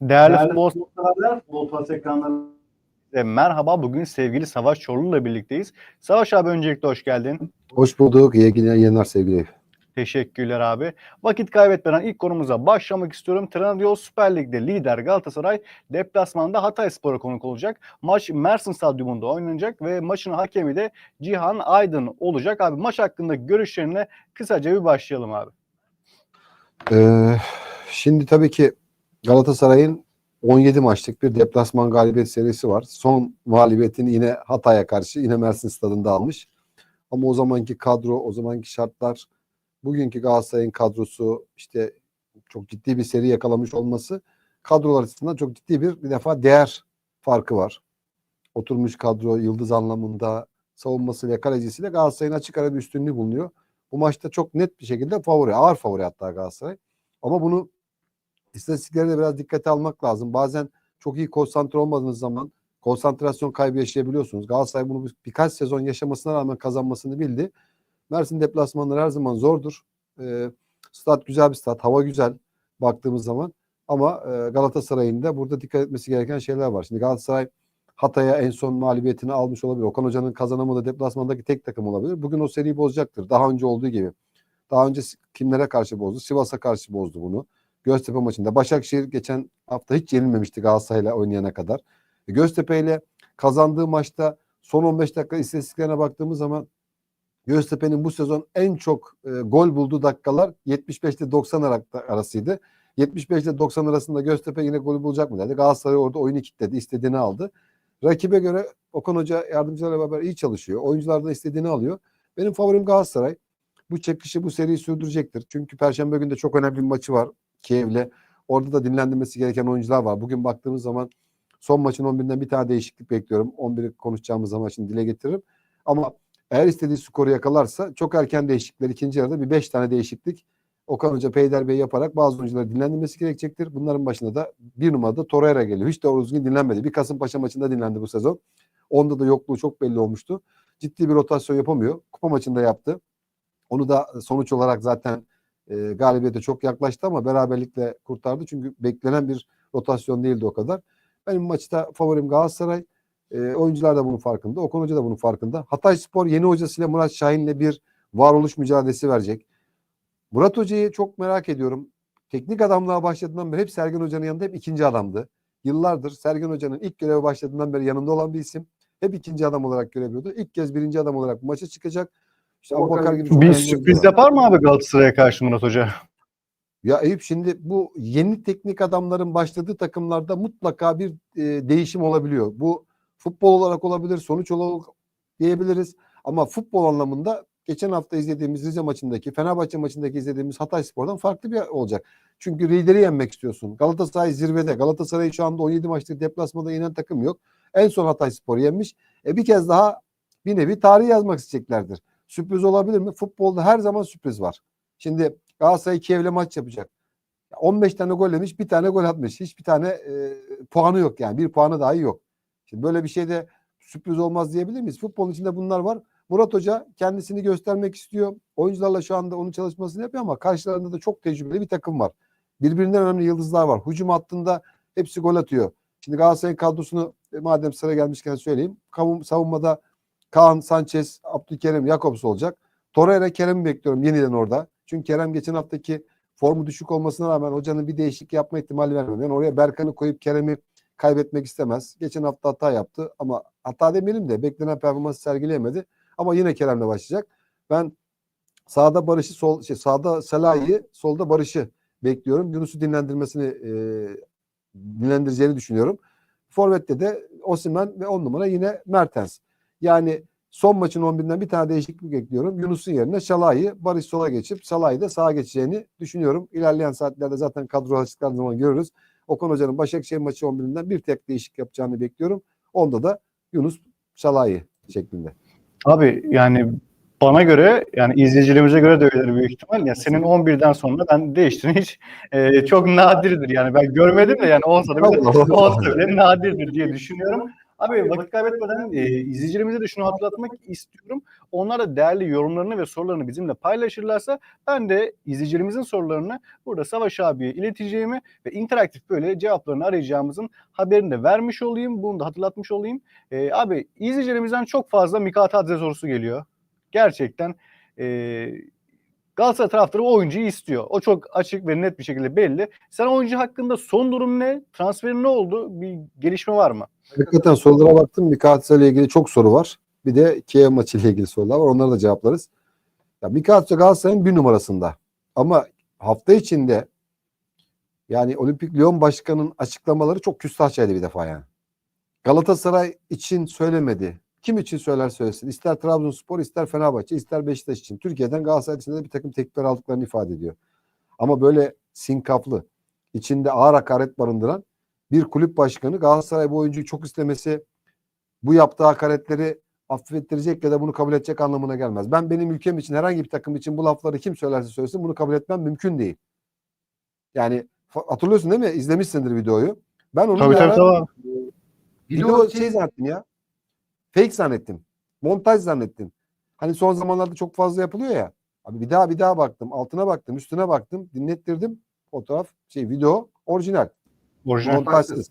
Değerli, Değerli futbol futbolcular, futbol pas ekranları e, merhaba. Bugün sevgili Savaş Çorlu ile birlikteyiz. Savaş abi öncelikle hoş geldin. Hoş bulduk. İyi yayınlar sevgili. Teşekkürler abi. Vakit kaybetmeden ilk konumuza başlamak istiyorum. Trendyol Süper Lig'de lider Galatasaray deplasmanda Hatayspor'a konuk olacak. Maç Mersin Stadyumunda oynanacak ve maçın hakemi de Cihan Aydın olacak. Abi maç hakkında görüşlerine kısaca bir başlayalım abi. Ee, şimdi tabii ki Galatasaray'ın 17 maçlık bir deplasman galibiyet serisi var. Son mağlubiyetini yine Hatay'a karşı yine Mersin stadında almış. Ama o zamanki kadro, o zamanki şartlar, bugünkü Galatasaray'ın kadrosu işte çok ciddi bir seri yakalamış olması kadrolar açısından çok ciddi bir bir defa değer farkı var. Oturmuş kadro yıldız anlamında savunmasıyla kalecisiyle Galatasaray'ın açık ara bir üstünlüğü bulunuyor. Bu maçta çok net bir şekilde favori, ağır favori hatta Galatasaray. Ama bunu istatistikleri de biraz dikkate almak lazım. Bazen çok iyi konsantre olmadığınız zaman konsantrasyon kaybı yaşayabiliyorsunuz. Galatasaray bunu bir- birkaç sezon yaşamasına rağmen kazanmasını bildi. Mersin deplasmanları her zaman zordur. Ee, stat güzel bir stat, hava güzel baktığımız zaman. Ama e, Galatasaray'ın da burada dikkat etmesi gereken şeyler var. Şimdi Galatasaray Hatay'a en son mağlubiyetini almış olabilir. Okan Hoca'nın kazanamadığı deplasmandaki tek takım olabilir. Bugün o seriyi bozacaktır. Daha önce olduğu gibi. Daha önce kimlere karşı bozdu? Sivas'a karşı bozdu bunu. Göztepe maçında. Başakşehir geçen hafta hiç yenilmemişti Galatasaray'la oynayana kadar. E, Göztepe ile kazandığı maçta son 15 dakika istatistiklerine baktığımız zaman Göztepe'nin bu sezon en çok e, gol bulduğu dakikalar 75 ile 90 ara- arasıydı. 75 ile 90 arasında Göztepe yine golü bulacak mı dedi. Galatasaray orada oyunu kilitledi, istediğini aldı. Rakibe göre Okan Hoca yardımcılarla beraber iyi çalışıyor. Oyuncular da istediğini alıyor. Benim favorim Galatasaray. Bu çekişi, bu seriyi sürdürecektir. Çünkü Perşembe günü de çok önemli bir maçı var Kiev'le. Orada da dinlendirmesi gereken oyuncular var. Bugün baktığımız zaman son maçın 11'inden bir tane değişiklik bekliyorum. 11'i konuşacağımız zaman şimdi dile getiririm. Ama eğer istediği skoru yakalarsa çok erken değişiklikler ikinci yarıda bir 5 tane değişiklik Okan Hoca Peyder Bey yaparak bazı oyuncuları dinlendirmesi gerekecektir. Bunların başında da bir numarada Torreira geliyor. Hiç doğru düzgün dinlenmedi. Bir Kasımpaşa maçında dinlendi bu sezon. Onda da yokluğu çok belli olmuştu. Ciddi bir rotasyon yapamıyor. Kupa maçında yaptı. Onu da sonuç olarak zaten e, galibiyete çok yaklaştı ama beraberlikle kurtardı. Çünkü beklenen bir rotasyon değildi o kadar. Benim maçta favorim Galatasaray. E, oyuncular da bunun farkında. Okan Hoca da bunun farkında. Hatay Spor yeni hocasıyla Murat Şahin'le bir varoluş mücadelesi verecek. Murat Hoca'yı çok merak ediyorum. Teknik adamlığa başladığından beri hep Sergen Hoca'nın yanında hep ikinci adamdı. Yıllardır Sergen Hoca'nın ilk göreve başladığından beri yanında olan bir isim. Hep ikinci adam olarak görebiliyordu. İlk kez birinci adam olarak maça çıkacak. İşte Abubakar gibi Bir önemli sürpriz yapar mı abi Galatasaray'a karşı Murat Hoca? Ya Eyüp şimdi bu yeni teknik adamların başladığı takımlarda mutlaka bir e, değişim olabiliyor. Bu futbol olarak olabilir, sonuç olarak diyebiliriz. Ama futbol anlamında geçen hafta izlediğimiz Rize maçındaki, Fenerbahçe maçındaki izlediğimiz Hatay Spor'dan farklı bir olacak. Çünkü lideri yenmek istiyorsun. Galatasaray zirvede. Galatasaray şu anda 17 maçlık deplasmada inen takım yok. En son Hatay Spor'u yenmiş. E bir kez daha bir nevi tarih yazmak isteyeceklerdir. Sürpriz olabilir mi? Futbolda her zaman sürpriz var. Şimdi Galatasaray Kiev'le maç yapacak. 15 tane gol yemiş, bir tane gol atmış. Hiçbir tane e, puanı yok yani. Bir puanı dahi yok. Şimdi böyle bir şeyde sürpriz olmaz diyebilir miyiz? Futbolun içinde bunlar var. Murat Hoca kendisini göstermek istiyor. Oyuncularla şu anda onun çalışmasını yapıyor ama karşılarında da çok tecrübeli bir takım var. Birbirinden önemli yıldızlar var. Hücum hattında hepsi gol atıyor. Şimdi Galatasaray'ın kadrosunu e, madem sıra gelmişken söyleyeyim. Savunmada Kaan, Sanchez, Abdülkerim, Jakobs olacak. Torreira, Kerem'i bekliyorum yeniden orada. Çünkü Kerem geçen haftaki formu düşük olmasına rağmen hocanın bir değişiklik yapma ihtimali vermiyor. Yani oraya Berkan'ı koyup Kerem'i kaybetmek istemez. Geçen hafta hata yaptı ama hata demeyelim de beklenen performansı sergileyemedi. Ama yine Kerem'le başlayacak. Ben sağda Barış'ı sol şey, sağda Salah'ı, solda Barış'ı bekliyorum. Yunus'u dinlendirmesini e, dinlendireceğini düşünüyorum. Forvet'te de Osimhen ve 10 numara yine Mertens. Yani son maçın 11'inden bir tane değişiklik bekliyorum. Yunus'un yerine Şalay'ı Barış sola geçip Salah'ı da sağa geçeceğini düşünüyorum. İlerleyen saatlerde zaten kadro açıklandığı zaman görürüz. Okan Hoca'nın Başakşehir maçı 11'inden bir tek değişiklik yapacağını bekliyorum. Onda da Yunus Şalay'ı şeklinde. Abi yani bana göre yani izleyicilerimize göre de öyledir büyük ihtimal. Ya senin 11'den sonra ben değiştiğini hiç e, çok nadirdir yani ben görmedim de yani olsa da bile, olsa bile nadirdir diye düşünüyorum. Abi vakit kaybetmeden e, izleyicilerimize de şunu hatırlatmak istiyorum. Onlar da değerli yorumlarını ve sorularını bizimle paylaşırlarsa ben de izleyicilerimizin sorularını burada Savaş abiye ileteceğimi ve interaktif böyle cevaplarını arayacağımızın haberini de vermiş olayım. Bunu da hatırlatmış olayım. E, abi izleyicilerimizden çok fazla Mikata Adze sorusu geliyor. Gerçekten e, Galatasaray taraftarı o oyuncuyu istiyor. O çok açık ve net bir şekilde belli. Sen oyuncu hakkında son durum ne? Transferin ne oldu? Bir gelişme var mı? Hakikaten sorulara baktım. Mikatsa ile ilgili çok soru var. Bir de Kiev maçı ile ilgili sorular var. Onları da cevaplarız. Ya Mikatsa Galatasaray'ın bir numarasında. Ama hafta içinde yani Olimpik Lyon Başkanı'nın açıklamaları çok küstahçaydı bir defa yani. Galatasaray için söylemedi. Kim için söyler söylesin. İster Trabzonspor, ister Fenerbahçe, ister Beşiktaş için. Türkiye'den Galatasaray için de bir takım teklifler aldıklarını ifade ediyor. Ama böyle sinkaflı, içinde ağır hakaret barındıran bir kulüp başkanı Galatasaray bu oyuncuyu çok istemesi bu yaptığı hakaretleri affettirecek ya da bunu kabul edecek anlamına gelmez. Ben benim ülkem için herhangi bir takım için bu lafları kim söylerse söylesin bunu kabul etmem mümkün değil. Yani hatırlıyorsun değil mi? İzlemişsindir videoyu. Ben onu Tabii bir tabii ara- tabii. Video şey zannettim ya. Fake zannettim. Montaj zannettim. Hani son zamanlarda çok fazla yapılıyor ya. Abi bir daha bir daha baktım. Altına baktım. Üstüne baktım. Dinlettirdim. Fotoğraf şey video orijinal. Orijinal. Montajsız.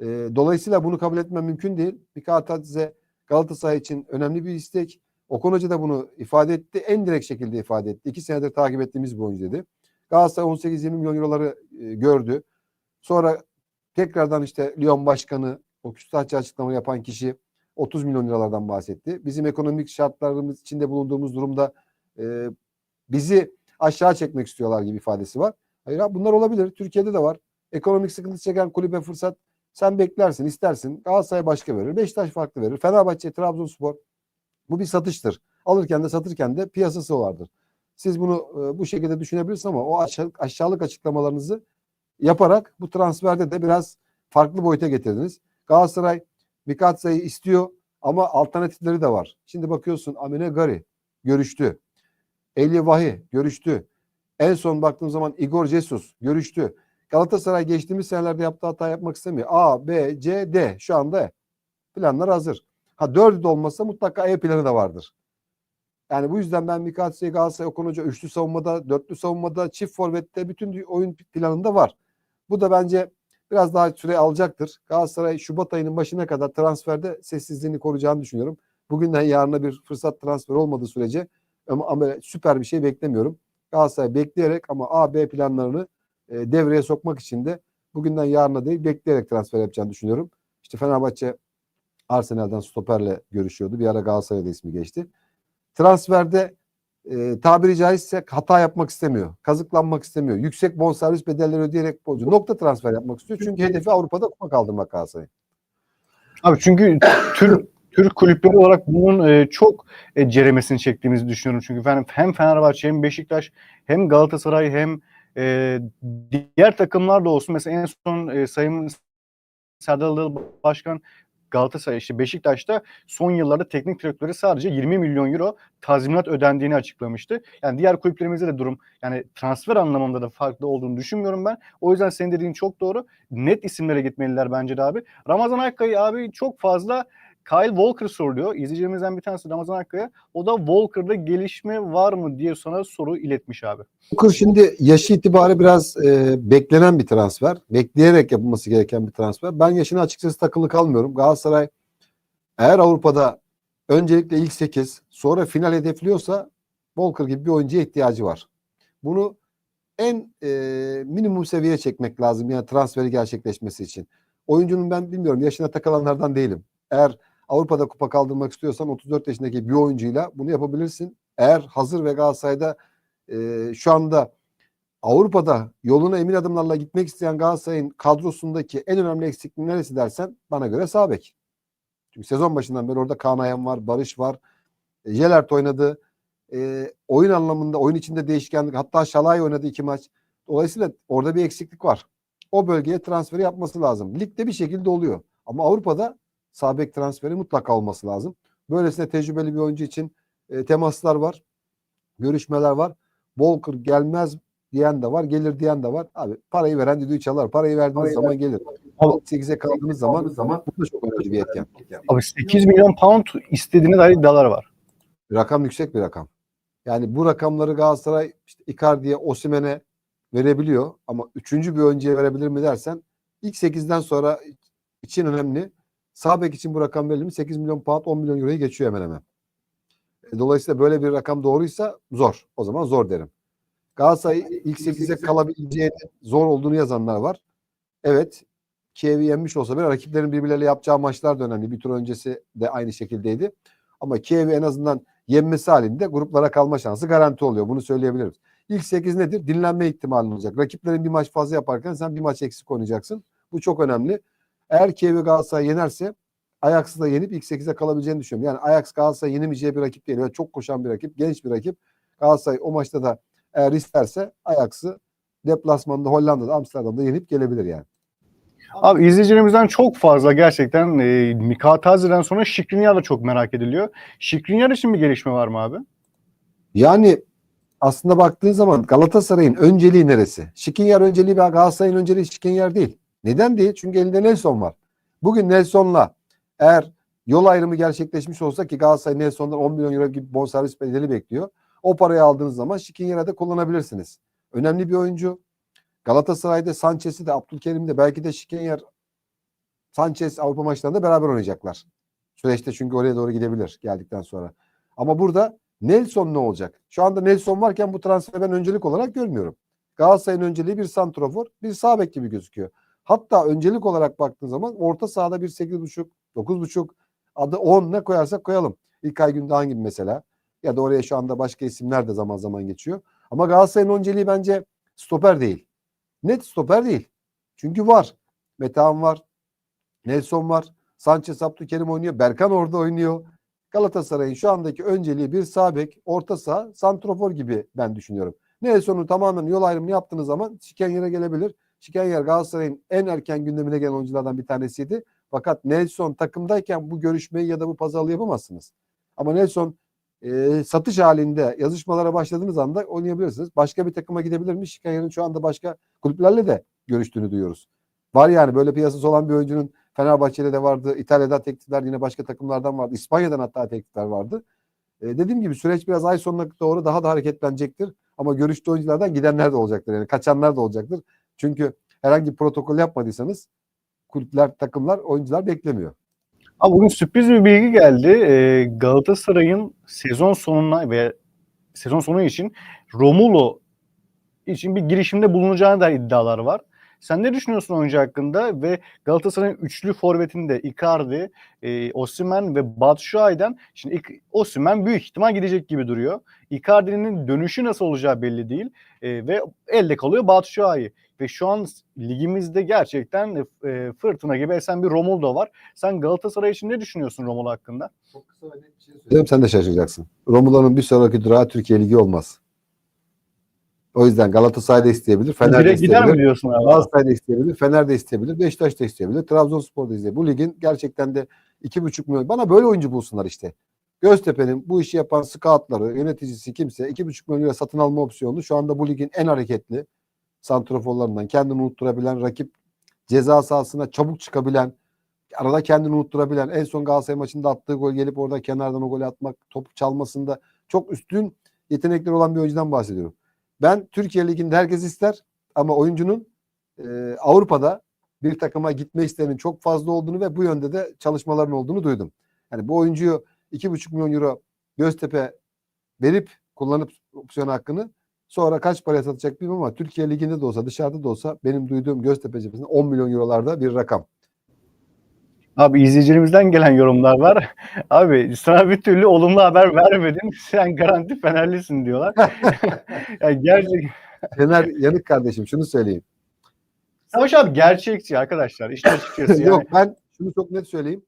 Ee, dolayısıyla bunu kabul etmem mümkün değil. Mikatadze Galatasaray için önemli bir istek. Okan Hoca da bunu ifade etti. En direkt şekilde ifade etti. İki senedir takip ettiğimiz bir oyuncu dedi. Galatasaray 18-20 milyon euroları e, gördü. Sonra tekrardan işte Lyon Başkanı o küstahçı açıklama yapan kişi 30 milyon liralardan bahsetti. Bizim ekonomik şartlarımız içinde bulunduğumuz durumda e, bizi aşağı çekmek istiyorlar gibi ifadesi var. Hayır abi bunlar olabilir. Türkiye'de de var. Ekonomik sıkıntı çeken kulübe fırsat sen beklersin, istersin. Galatasaray başka verir. Beşiktaş farklı verir. Fenerbahçe, Trabzonspor bu bir satıştır. Alırken de satırken de piyasası vardır. Siz bunu e, bu şekilde düşünebilirsiniz ama o aşağı, aşağılık açıklamalarınızı yaparak bu transferde de biraz farklı boyuta getirdiniz. Galatasaray Mikatsa'yı istiyor ama alternatifleri de var. Şimdi bakıyorsun Amine Gari görüştü. Eli Vahi görüştü. En son baktığım zaman Igor Jesus görüştü. Galatasaray geçtiğimiz senelerde yaptığı hata yapmak istemiyor. A, B, C, D şu anda planlar hazır. Ha dördü de olmasa mutlaka E planı da vardır. Yani bu yüzden ben Mikatsa'yı Galatasaray Okan üçlü savunmada, dörtlü savunmada, çift forvette bütün oyun planında var. Bu da bence biraz daha süre alacaktır. Galatasaray Şubat ayının başına kadar transferde sessizliğini koruyacağını düşünüyorum. Bugünden yarına bir fırsat transfer olmadığı sürece ama, ama süper bir şey beklemiyorum. Galatasaray bekleyerek ama A, B planlarını e, devreye sokmak için de bugünden yarına değil bekleyerek transfer yapacağını düşünüyorum. İşte Fenerbahçe Arsenal'dan stoperle görüşüyordu. Bir ara Galatasaray'da ismi geçti. Transferde e, tabiri caizse hata yapmak istemiyor. Kazıklanmak istemiyor. Yüksek bonservis bedelleri ödeyerek bolcu nokta transfer yapmak istiyor. Çünkü hedefi Avrupa'da kupa kaldırmak Galatasaray. Abi çünkü Türk Türk kulüpleri olarak bunun e, çok e, ceremesini çektiğimizi düşünüyorum. Çünkü hem, hem Fenerbahçe hem Beşiktaş hem Galatasaray hem e, diğer takımlar da olsun. Mesela en son e, Sayın Serdar Başkan Galatasaray işte Beşiktaş'ta son yıllarda teknik direktörü sadece 20 milyon euro tazminat ödendiğini açıklamıştı. Yani diğer kulüplerimizde de durum yani transfer anlamında da farklı olduğunu düşünmüyorum ben. O yüzden senin dediğin çok doğru. Net isimlere gitmeliler bence de abi. Ramazan Akkaya abi çok fazla Kyle Walker soruluyor. İzleyicilerimizden bir tanesi Ramazan Akkaya. O da Walker'da gelişme var mı diye sana soru iletmiş abi. Booker şimdi yaşı itibariyle biraz e, beklenen bir transfer. Bekleyerek yapılması gereken bir transfer. Ben yaşına açıkçası takılı kalmıyorum. Galatasaray eğer Avrupa'da öncelikle ilk 8 sonra final hedefliyorsa Volker gibi bir oyuncuya ihtiyacı var. Bunu en e, minimum seviyeye çekmek lazım yani transferi gerçekleşmesi için. Oyuncunun ben bilmiyorum yaşına takılanlardan değilim. Eğer Avrupa'da kupa kaldırmak istiyorsan 34 yaşındaki bir oyuncuyla bunu yapabilirsin. Eğer hazır ve Galatasaray'da e, şu anda Avrupa'da yoluna emin adımlarla gitmek isteyen Galatasaray'ın kadrosundaki en önemli eksikliği neresi dersen bana göre sağ bek. Çünkü sezon başından beri orada Kaan Ayhan var, Barış var. E, Jelert oynadı. E, oyun anlamında, oyun içinde değişkenlik. Hatta Şalay oynadı iki maç. Dolayısıyla orada bir eksiklik var. O bölgeye transferi yapması lazım. Ligde bir şekilde oluyor. Ama Avrupa'da sağ bek transferi mutlaka olması lazım. Böylesine tecrübeli bir oyuncu için e, temaslar var. Görüşmeler var. Walker gelmez diyen de var, gelir diyen de var. Abi parayı veren düdüğü çalar. Parayı verdiğiniz zaman gelir. 8'e kaldığınız zaman zaman bu da çok önemli bir etken. Abi 8 milyon pound istediğine dair iddialar var. Rakam yüksek bir rakam. Yani bu rakamları Galatasaray işte Icardi'ye, Osimhen'e verebiliyor ama üçüncü bir oyuncuya verebilir mi dersen ilk 8'den sonra için önemli. Sağ bek için bu rakam verilir mi? 8 milyon pound 10 milyon euroyu geçiyor hemen hemen. E, Dolayısıyla böyle bir rakam doğruysa zor. O zaman zor derim. Galatasaray ilk 8'e kalabileceği zor olduğunu yazanlar var. Evet. Kiev'i yenmiş olsa bile rakiplerin birbirleriyle yapacağı maçlar da önemli. Bir tur öncesi de aynı şekildeydi. Ama Kiev'i en azından yenmesi halinde gruplara kalma şansı garanti oluyor. Bunu söyleyebiliriz. İlk 8 nedir? Dinlenme ihtimali olacak. Rakiplerin bir maç fazla yaparken sen bir maç eksik oynayacaksın. Bu çok önemli. Eğer Kiev'i Galatasaray yenerse Ajax'ı da yenip ilk 8'e kalabileceğini düşünüyorum. Yani Ajax Galatasaray yenemeyeceği bir rakip değil. Böyle çok koşan bir rakip, genç bir rakip. Galatasaray o maçta da eğer isterse Ajax'ı deplasmanda Hollanda'da Amsterdam'da yenip gelebilir yani. Abi izleyicilerimizden çok fazla gerçekten e, Mika Tazi'den sonra Şikrinyar da çok merak ediliyor. Şikrinyar için bir gelişme var mı abi? Yani aslında baktığın zaman Galatasaray'ın önceliği neresi? Şikinyar önceliği ve Galatasaray'ın önceliği Şikinyar değil. Neden değil? Çünkü elinde Nelson var. Bugün Nelson'la eğer yol ayrımı gerçekleşmiş olsa ki Galatasaray Nelson'dan 10 milyon euro gibi bonservis bedeli bekliyor. O parayı aldığınız zaman Şikinyar'a da kullanabilirsiniz. Önemli bir oyuncu. Galatasaray'da Sanchez'i de Abdülkerim'i de belki de Şikinyar Sanchez Avrupa maçlarında beraber oynayacaklar. Süreçte çünkü oraya doğru gidebilir geldikten sonra. Ama burada Nelson ne olacak? Şu anda Nelson varken bu transferi ben öncelik olarak görmüyorum. Galatasaray'ın önceliği bir santrofor, bir sağ bek gibi gözüküyor. Hatta öncelik olarak baktığın zaman orta sahada bir 8.5, 9.5 adı 10 ne koyarsak koyalım. İlkay Gündoğan gibi mesela. Ya da oraya şu anda başka isimler de zaman zaman geçiyor. Ama Galatasaray'ın önceliği bence stoper değil. Net stoper değil. Çünkü var. Metehan var. Nelson var. Sanchez Abdülkerim oynuyor. Berkan orada oynuyor. Galatasaray'ın şu andaki önceliği bir sağ bek, orta saha, santrofor gibi ben düşünüyorum. Nelson'u tamamen yol ayrımını yaptığınız zaman Şikenyer'e gelebilir. Şikenyer Galatasaray'ın en erken gündemine gelen oyunculardan bir tanesiydi. Fakat Nelson takımdayken bu görüşmeyi ya da bu pazarlığı yapamazsınız. Ama Nelson e, satış halinde yazışmalara başladığınız anda oynayabilirsiniz. Başka bir takıma gidebilir mi? Şikenyer'in şu anda başka kulüplerle de görüştüğünü duyuyoruz. Var yani böyle piyasası olan bir oyuncunun Fenerbahçe'de de vardı. İtalya'da teklifler yine başka takımlardan vardı. İspanya'dan hatta teklifler vardı. E, dediğim gibi süreç biraz ay sonuna doğru daha da hareketlenecektir. Ama görüştüğü oyunculardan gidenler de olacaktır. Yani kaçanlar da olacaktır. Çünkü herhangi bir protokol yapmadıysanız kulüpler, takımlar, oyuncular beklemiyor. Abi bugün sürpriz bir bilgi geldi. Ee, Galatasaray'ın sezon sonuna ve sezon sonu için Romulo için bir girişimde bulunacağına dair iddialar var. Sen ne düşünüyorsun oyuncu hakkında ve Galatasaray'ın üçlü forvetinde Icardi, e, Osimhen ve Batshuayi'den şimdi Osimhen büyük ihtimal gidecek gibi duruyor. Icardi'nin dönüşü nasıl olacağı belli değil E, ve elde kalıyor Batshuayi ve şu an ligimizde gerçekten e, fırtına gibi esen bir Romulo var. Sen Galatasaray için ne düşünüyorsun Romulo hakkında? Çok kısa bir şey söyleyeyim. Sen de şaşıracaksın. Romulo'nun bir sonraki durağı Türkiye Ligi olmaz. O yüzden Galatasaray da isteyebilir, Fener de Direkt gider isteyebilir. diyorsun abi? Galatasaray da isteyebilir, Fener de isteyebilir, Beşiktaş da isteyebilir, Trabzonspor da isteyebilir. Bu ligin gerçekten de iki buçuk milyon. Bana böyle oyuncu bulsunlar işte. Göztepe'nin bu işi yapan scoutları, yöneticisi kimse iki buçuk milyon lira satın alma opsiyonu şu anda bu ligin en hareketli santraforlarından kendini unutturabilen, rakip ceza sahasına çabuk çıkabilen, arada kendini unutturabilen, en son Galatasaray maçında attığı gol gelip orada kenardan o golü atmak, top çalmasında çok üstün yetenekleri olan bir oyuncudan bahsediyorum. Ben Türkiye Ligi'nde herkes ister ama oyuncunun e, Avrupa'da bir takıma gitme isteğinin çok fazla olduğunu ve bu yönde de çalışmaların olduğunu duydum. Yani bu oyuncuyu 2,5 milyon euro Göztepe verip kullanıp opsiyon hakkını sonra kaç paraya satacak bilmiyorum ama Türkiye Ligi'nde de olsa dışarıda da olsa benim duyduğum Göztepe cephesinde 10 milyon eurolarda bir rakam. Abi izleyicilerimizden gelen yorumlar var. Abi sana bir türlü olumlu haber vermedin. Sen garanti Fenerlisin diyorlar. yani gerçek... Fener yanık kardeşim şunu söyleyeyim. Savaş abi gerçekçi arkadaşlar. İşte açıkçası yani. Yok ben şunu çok net söyleyeyim.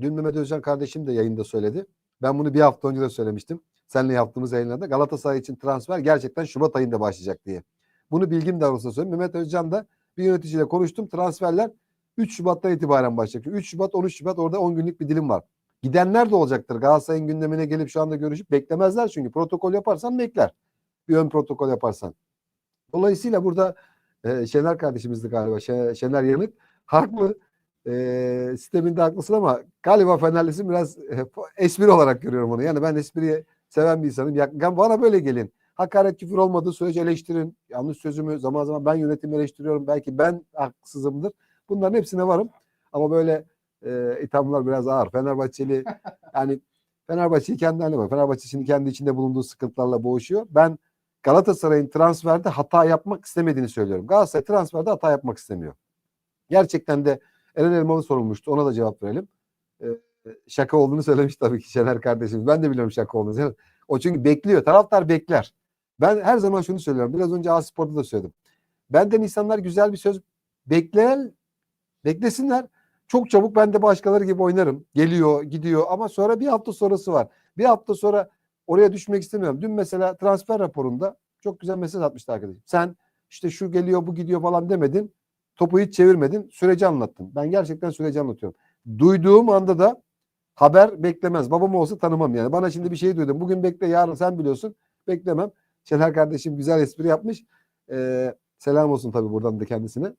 Dün Mehmet Özcan kardeşim de yayında söyledi. Ben bunu bir hafta önce de söylemiştim. Seninle yaptığımız yayınlarda Galatasaray için transfer gerçekten Şubat ayında başlayacak diye. Bunu bilgim doğrultusunda söyleyeyim. Mehmet Özcan da bir yöneticiyle konuştum. Transferler 3 Şubat'tan itibaren başlayacak. 3 Şubat 13 Şubat orada 10 günlük bir dilim var. Gidenler de olacaktır. Galatasaray'ın gündemine gelip şu anda görüşüp beklemezler çünkü protokol yaparsan bekler. Bir ön protokol yaparsan. Dolayısıyla burada e, Şener kardeşimizdi galiba. Şe- Şener Yanık haklı. Ee, sisteminde haklısın ama galiba Fenerlisin biraz e, espri olarak görüyorum onu. Yani ben espriyi seven bir insanım. Ya bana böyle gelin. Hakaret küfür olmadığı sürece eleştirin. Yanlış sözümü zaman zaman ben yönetimi eleştiriyorum. Belki ben haksızımdır. Bunların hepsine varım. Ama böyle e, ithamlar biraz ağır. Fenerbahçeli yani Fenerbahçe'yi kendi haline bak. Fenerbahçe şimdi kendi içinde bulunduğu sıkıntılarla boğuşuyor. Ben Galatasaray'ın transferde hata yapmak istemediğini söylüyorum. Galatasaray transferde hata yapmak istemiyor. Gerçekten de Eren Elmalı sorulmuştu. Ona da cevap verelim. Ee, şaka olduğunu söylemiş tabii ki Şener kardeşimiz. Ben de biliyorum şaka olduğunu. O çünkü bekliyor. Taraftar bekler. Ben her zaman şunu söylüyorum. Biraz önce A-Spor'da da söyledim. Benden insanlar güzel bir söz bekleyen beklesinler. Çok çabuk ben de başkaları gibi oynarım. Geliyor, gidiyor ama sonra bir hafta sonrası var. Bir hafta sonra oraya düşmek istemiyorum. Dün mesela transfer raporunda çok güzel mesaj atmıştı arkadaşım. Sen işte şu geliyor, bu gidiyor falan demedin. Topu hiç çevirmedin. Süreci anlattın. Ben gerçekten süreci anlatıyorum. Duyduğum anda da haber beklemez. Babam olsa tanımam yani. Bana şimdi bir şey duydum. Bugün bekle, yarın sen biliyorsun. Beklemem. Şener kardeşim güzel espri yapmış. Ee, selam olsun tabii buradan da kendisine.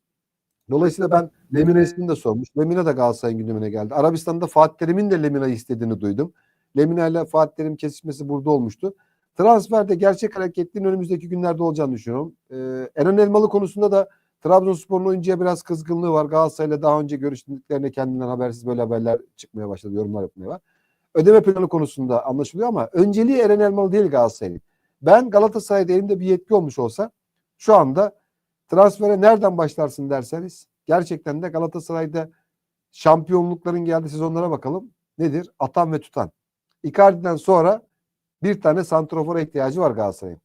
Dolayısıyla ben Lemina ismini de sormuş. Lemina da Galatasaray'ın gündemine geldi. Arabistan'da Fatih Terim'in de Lemina'yı istediğini duydum. Lemina ile Fatih Terim kesişmesi burada olmuştu. Transferde gerçek hareketliğin önümüzdeki günlerde olacağını düşünüyorum. Ee, Eren Elmalı konusunda da Trabzonspor'un oyuncuya biraz kızgınlığı var. Galatasaray'la daha önce görüştüklerine kendinden habersiz böyle haberler çıkmaya başladı. Yorumlar yapmaya var. Ödeme planı konusunda anlaşılıyor ama önceliği Eren Elmalı değil Galatasaray'ın. Ben Galatasaray'da elimde bir yetki olmuş olsa şu anda transfere nereden başlarsın derseniz gerçekten de Galatasaray'da şampiyonlukların geldiği sezonlara bakalım. Nedir? Atan ve tutan. Icardi'den sonra bir tane santrofora ihtiyacı var Galatasaray'ın.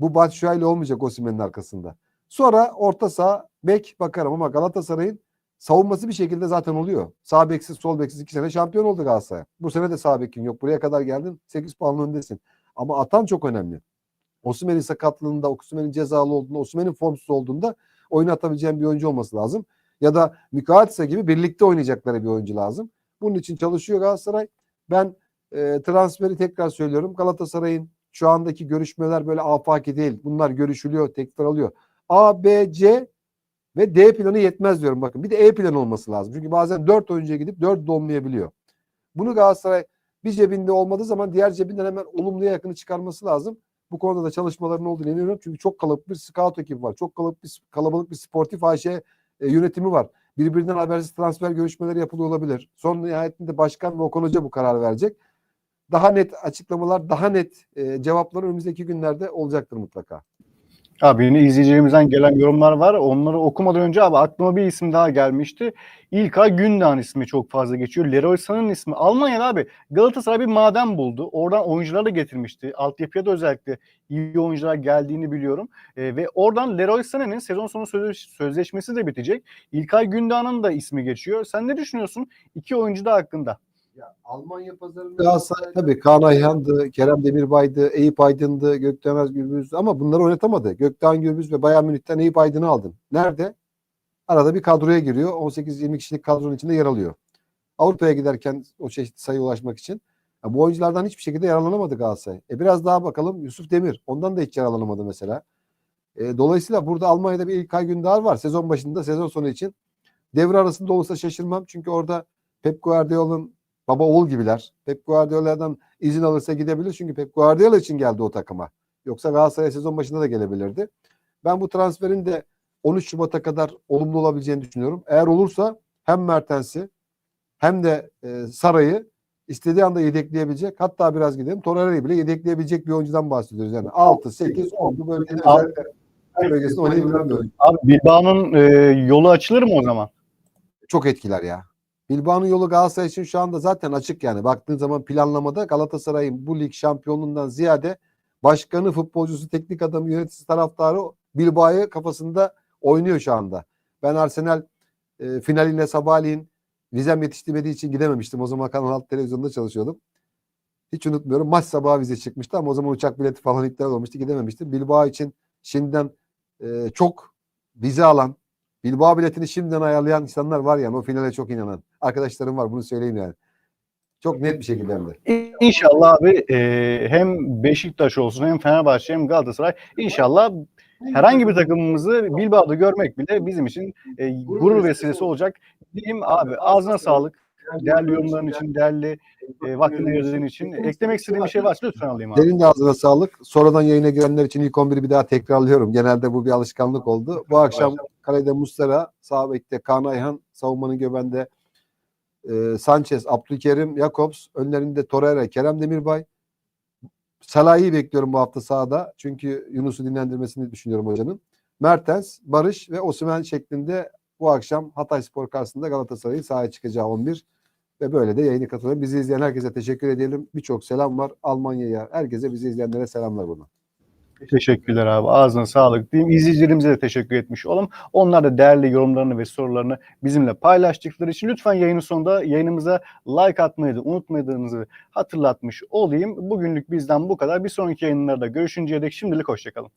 Bu Batshuayi olmayacak Osimhen'in arkasında. Sonra orta saha bek bakarım ama Galatasaray'ın savunması bir şekilde zaten oluyor. Sağ beksiz sol beksiz iki sene şampiyon oldu Galatasaray. Bu sene de sağ bekin yok. Buraya kadar geldin 8 puanın öndesin. Ama atan çok önemli. Osimhen'in sakatlığında, Osimhen'in cezalı olduğunda, Osimhen'in formsuz olduğunda oyunu atabileceğin bir oyuncu olması lazım. Ya da Mikaatsa gibi birlikte oynayacakları bir oyuncu lazım. Bunun için çalışıyor Galatasaray. Ben e, transferi tekrar söylüyorum. Galatasaray'ın şu andaki görüşmeler böyle afaki değil. Bunlar görüşülüyor, tekrar alıyor. A, B, C ve D planı yetmez diyorum bakın. Bir de E planı olması lazım. Çünkü bazen 4 oyuncuya gidip 4 dolmayabiliyor. Bunu Galatasaray bir cebinde olmadığı zaman diğer cebinden hemen olumluya yakını çıkarması lazım. Bu konuda da çalışmaların olduğunu inanıyorum. Çünkü çok kalabalık bir scout ekibi var. Çok kalabalık bir, kalabalık bir sportif AŞ e, yönetimi var. Birbirinden habersiz transfer görüşmeleri yapılıyor olabilir. Son nihayetinde başkan ve Okan Hoca bu kararı verecek. Daha net açıklamalar, daha net e, cevaplar önümüzdeki günlerde olacaktır mutlaka. Abi yine izleyicilerimizden gelen yorumlar var. Onları okumadan önce abi aklıma bir isim daha gelmişti. İlkay Gündoğan ismi çok fazla geçiyor. Leroy San'ın ismi. Almanya'da abi Galatasaray bir maden buldu. Oradan oyuncuları da getirmişti. Altyapıya da özellikle iyi oyuncular geldiğini biliyorum. E, ve oradan Leroy San'ın sezon sonu sözleş- sözleşmesi de bitecek. İlkay Gündoğan'ın da ismi geçiyor. Sen ne düşünüyorsun iki oyuncu da hakkında? Ya Almanya pazarında Galatasaray tabii Kaan Ayhan'dı, Kerem Demirbay'dı, Eyüp Aydın'dı, Gökdemez Gürbüz'dü ama bunları oynatamadı. Gökten Gürbüz ve Bayern Münih'ten Eyüp Aydın'ı aldın. Nerede? Arada bir kadroya giriyor. 18-20 kişilik kadronun içinde yer alıyor. Avrupa'ya giderken o çeşitli sayıya ulaşmak için. Ya bu oyunculardan hiçbir şekilde yararlanamadı Galatasaray. E biraz daha bakalım Yusuf Demir. Ondan da hiç yararlanamadı mesela. E, dolayısıyla burada Almanya'da bir İlkay Gündoğan var. Sezon başında, sezon sonu için. Devre arasında olursa şaşırmam. Çünkü orada Pep Guardiola'nın baba oğul gibiler. Pep Guardiola'dan izin alırsa gidebilir. Çünkü Pep Guardiola için geldi o takıma. Yoksa Galatasaray sezon başında da gelebilirdi. Ben bu transferin de 13 Şubat'a kadar olumlu olabileceğini düşünüyorum. Eğer olursa hem Mertens'i hem de e, Saray'ı istediği anda yedekleyebilecek. Hatta biraz gidelim. Torreira'yı bile yedekleyebilecek bir oyuncudan bahsediyoruz. Yani 6, 8, 10 bu bölgenin Abi- her bölgesinde oynayabilen bir oyuncu. Abi Bilbao'nun e, yolu açılır mı o zaman? çok etkiler ya. Bilbao'nun yolu Galatasaray için şu anda zaten açık yani. Baktığın zaman planlamada Galatasaray'ın bu lig şampiyonluğundan ziyade başkanı, futbolcusu, teknik adamı, yöneticisi, taraftarı Bilbao'yu kafasında oynuyor şu anda. Ben Arsenal e, finaline sabahleyin vizem yetiştirmediği için gidememiştim. O zaman Kanal 6 televizyonda çalışıyordum. Hiç unutmuyorum. Maç sabahı vize çıkmıştı ama o zaman uçak bileti falan iptal olmuştu. Gidememiştim. Bilbao için şimdiden e, çok vize alan, Bilbao biletini şimdiden ayarlayan insanlar var yani o finale çok inanan. Arkadaşlarım var bunu söyleyeyim yani. Çok net bir şekilde hem de. İnşallah abi e, hem Beşiktaş olsun hem Fenerbahçe hem Galatasaray inşallah herhangi bir takımımızı Bilbao'da görmek bile bizim için e, gurur vesilesi olacak. Diyeyim abi ağzına sağlık. Değerli yorumların için, değerli e, vaktini ayırdığın için. Eklemek istediğin bir şey varsa lütfen alayım abi. Senin de ağzına sağlık. Sonradan yayına girenler için ilk 11'i bir daha tekrarlıyorum. Genelde bu bir alışkanlık oldu. Bu akşam kalede Mustera, sağ bekte Kaan Ayhan, savunmanın göbende e, Sanchez, Abdülkerim, Jakobs, önlerinde Torreira, Kerem Demirbay. Salah'ı bekliyorum bu hafta sahada. Çünkü Yunus'u dinlendirmesini düşünüyorum hocanın. Mertens, Barış ve Osimhen şeklinde bu akşam Hatay Spor karşısında Galatasaray'ın sahaya çıkacağı 11 ve böyle de yayını katılan bizi izleyen herkese teşekkür edelim. Birçok selam var Almanya'ya. Herkese bizi izleyenlere selamlar buradan. Teşekkürler abi. Ağzına sağlık diyeyim. İzleyicilerimize de teşekkür etmiş olalım. Onlar da değerli yorumlarını ve sorularını bizimle paylaştıkları için lütfen yayının sonunda yayınımıza like atmayı da unutmadığınızı hatırlatmış olayım. Bugünlük bizden bu kadar. Bir sonraki yayınlarda görüşünceye dek şimdilik hoşçakalın.